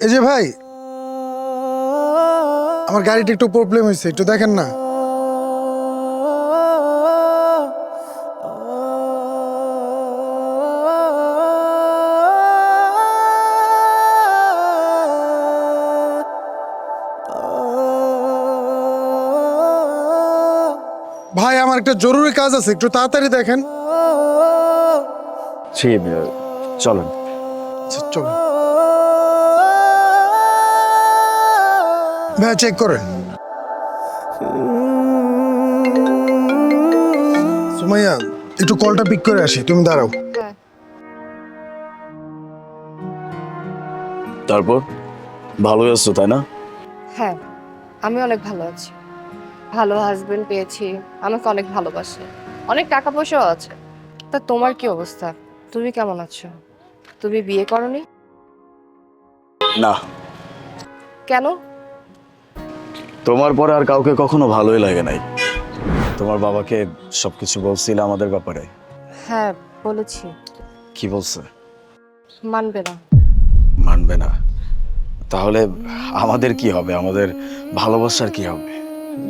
এই যে ভাই আমার গাড়িটা একটু প্রবলেম হয়েছে একটু দেখেন না। ভাই আমার একটা জরুরি কাজ আছে একটু তাড়াতাড়ি দেখেন। জি চলেন। আচ্ছা চলো ভাই চেক করেন। সুমাইয়া একটু কলটা পিক করে আসি তুমি দাঁড়াও। হ্যাঁ। তারপর? ভালোই আছো তাই না? হ্যাঁ আমি অনেক ভালো আছি। ভালো হাজবেন্ড পেয়েছি আমাকে অনেক ভালোবাসে। অনেক টাকা পয়সাও আছে। তা তোমার কি অবস্থা? তুমি কেমন আছো? তুমি বিয়ে করনি? না। কেন? তোমার পরে আর কাউকে কখনো ভালোই লাগে নাই। তোমার বাবাকে সবকিছু বলছিল আমাদের ব্যাপারে। হ্যাঁ বলেছি। কি বলছে? মানবে না। মানবে না? তাহলে আমাদের কি হবে? আমাদের ভালোবাসার কি হবে?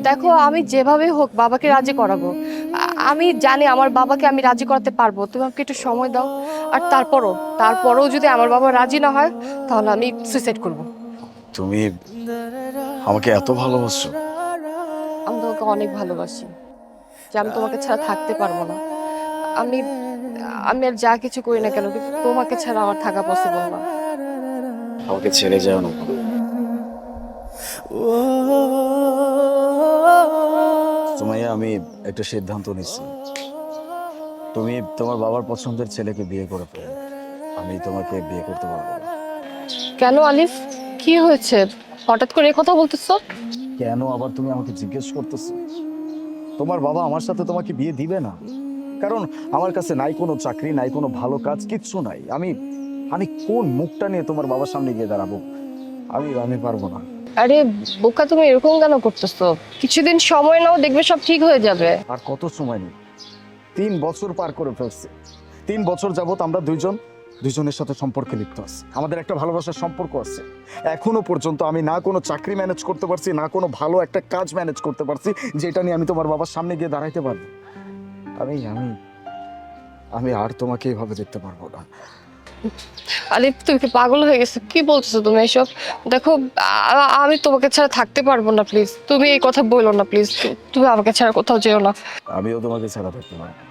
দেখো আমি যেভাবে হোক বাবাকে রাজি করাবো। আ- আমি জানি আমার বাবাকে আমি রাজি করাতে পারব। তুমি আমাকে একটু সময় দাও। আর তারপরও তারপরও যদি আমার বাবা রাজি না হয় তাহলে আমি সুইসাইড করব। তুমি আমাকে এত ভালোবাসো। আমি তোমাকে অনেক ভালোবাসি যে আমি তোমাকে ছাড়া থাকতে পারব না। আমি আমি আর যা কিছু করি না কেন কিন্তু তোমাকে ছাড়া আমার থাকা পসিবল না। আমাকে ছেড়ে যাও না। সুমাইয়া আমি একটা সিদ্ধান্ত নিচ্ছি। তুমি তোমার বাবার পছন্দের ছেলেকে বিয়ে করে ফেলো। আমি তোমাকে বিয়ে করতে পারব না। কেন আলিফ? কি হয়েছে? হঠাৎ করে কথা বলতেছো? কেন আবার তুমি আমাকে জিজ্ঞেস করতেছো? তোমার বাবা আমার সাথে তোমাকে বিয়ে দিবে না। কারণ আমার কাছে নাই কোনো চাকরি নাই কোনো ভালো কাজ কিচ্ছু নাই। আমি আমি কোন মুখটা নিয়ে তোমার বাবার সামনে গিয়ে দাঁড়াবো? আমি আমি পারব না। আরে বোকা তুমি এরকম কেন করতেছো? কিছুদিন সময় নাও দেখবে সব ঠিক হয়ে যাবে। আর কত সময় নেই? তিন বছর পার করে ফেলছে। তিন বছর যাবত আমরা দুইজন দুইজনের সাথে সম্পর্কে লিপ্ত আছি। আমাদের একটা ভালোবাসার সম্পর্ক আছে। এখনও পর্যন্ত আমি না কোনো চাকরি ম্যানেজ করতে পারছি না কোনো ভালো একটা কাজ ম্যানেজ করতে পারছি যেটা নিয়ে আমি তোমার বাবার সামনে গিয়ে দাঁড়াইতে পারব। আমি আমি আমি আর তোমাকে এইভাবে দেখতে পারব না। আলিফ তুমি কি পাগল হয়ে গেছো? কি বলতেছো তুমি এসব? দেখো আমি তোমাকে ছাড়া থাকতে পারব না প্লিজ তুমি এই কথা বলো না প্লিজ তুমি আমাকে ছাড়া কোথাও যেও না। আমিও তোমাকে ছাড়া থাকতে পারি না।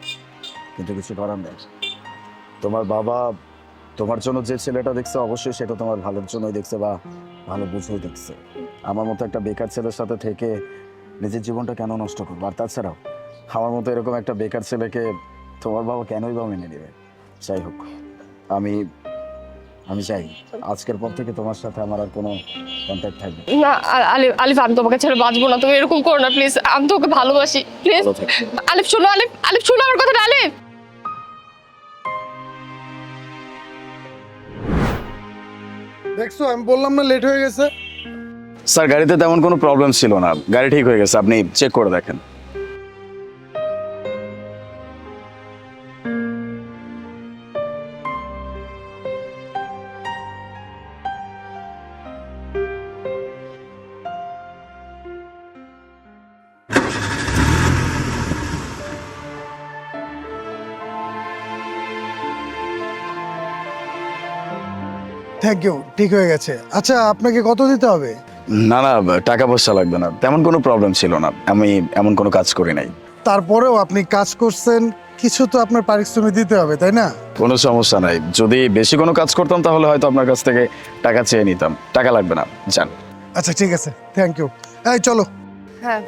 কিন্তু কিছু করার নেই। তোমার বাবা তোমার জন্য যে ছেলেটা দেখছে অবশ্যই সেটা তোমার ভালোর জন্যই দেখছে বা ভালো বুঝেই দেখছে। আমার মতো একটা বেকার ছেলের সাথে থেকে নিজের জীবনটা কেন নষ্ট করব? আর তাছাড়াও আমার মতো এরকম একটা বেকার ছেলেকে তোমার বাবা কেনই বা মেনে নেবে? যাই হোক আমি আমি চাই আজকের পর থেকে তোমার সাথে আমার আর কোনো কন্ট্যাক্ট থাকবে না। আলিফ আলিফ আমি তোমাকে ছেড়ে বাঁচবো না তুমি এরকম করো না প্লিজ আমি তোমাকে ভালোবাসি প্লিজ আলিফ শোনো আলিফ আলিফ শোনো আমার কথাটা আলিফ। দেখছ, আমি বললাম না লেট হয়ে গেছে। স্যার, গাড়িতে তেমন কোনো প্রবলেম ছিল না। গাড়ি ঠিক হয়ে গেছে, আপনি চেক করে দেখেন। থ্যাংক ইউ ঠিক হয়ে গেছে। আচ্ছা আপনাকে কত দিতে হবে? না না টাকা পয়সা লাগবে না। তেমন কোনো প্রবলেম ছিল না। আমি এমন কোনো কাজ করি নাই। তারপরেও আপনি কাজ করছেন কিছু তো আপনার পারিশ্রমিক দিতে হবে তাই না? কোনো সমস্যা নাই। যদি বেশি কোনো কাজ করতাম তাহলে হয়তো আপনার কাছ থেকে টাকা চেয়ে নিতাম। টাকা লাগবে না। যান। আচ্ছা ঠিক আছে। থ্যাংক ইউ এই চলো। হ্যাঁ।